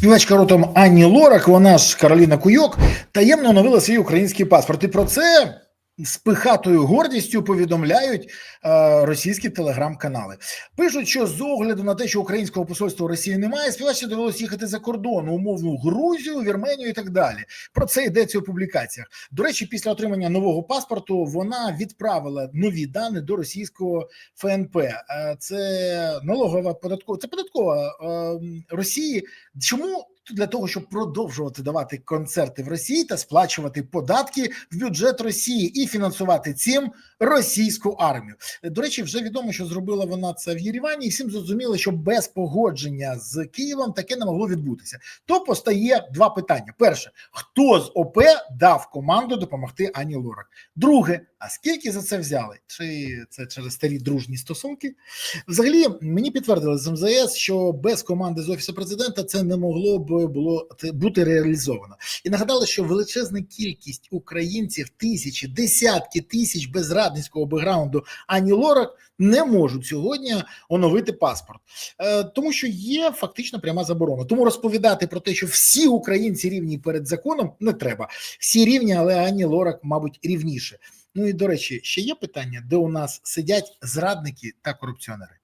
Співачка ротом Ані Лорак, вона ж Кароліна Куйок, таємно оновила свій український паспорт. І про це з пихатою гордістю повідомляють е, російські телеграм-канали. Пишуть, що з огляду на те, що українського посольства в Росії немає, співачці довелося їхати за кордон, умовну Грузію, Вірменію і так далі. Про це йдеться у публікаціях. До речі, після отримання нового паспорту вона відправила нові дані до російського ФНП. Е, Це налогова податкова, це податкова е, Росії. Чому? Для того щоб продовжувати давати концерти в Росії та сплачувати податки в бюджет Росії і фінансувати цим російську армію. До речі, вже відомо, що зробила вона це в Єревані, і всім зрозуміло, що без погодження з Києвом таке не могло відбутися. То постає два питання: перше, хто з ОП дав команду допомогти Ані Лорак? Друге, а скільки за це взяли? Чи це через старі дружні стосунки? Взагалі, мені підтвердили з МЗС, що без команди з офісу президента це не могло б було те- бути реалізовано. І нагадали, що величезна кількість українців, тисячі, десятки тисяч без радницького бекграунду Ані Лорак не можуть сьогодні оновити паспорт, е, тому що є фактично пряма заборона. Тому розповідати про те, що всі українці рівні перед законом, не треба. Всі рівні, але Ані Лорак, мабуть, рівніше. Ну і до речі, ще є питання, де у нас сидять зрадники та корупціонери.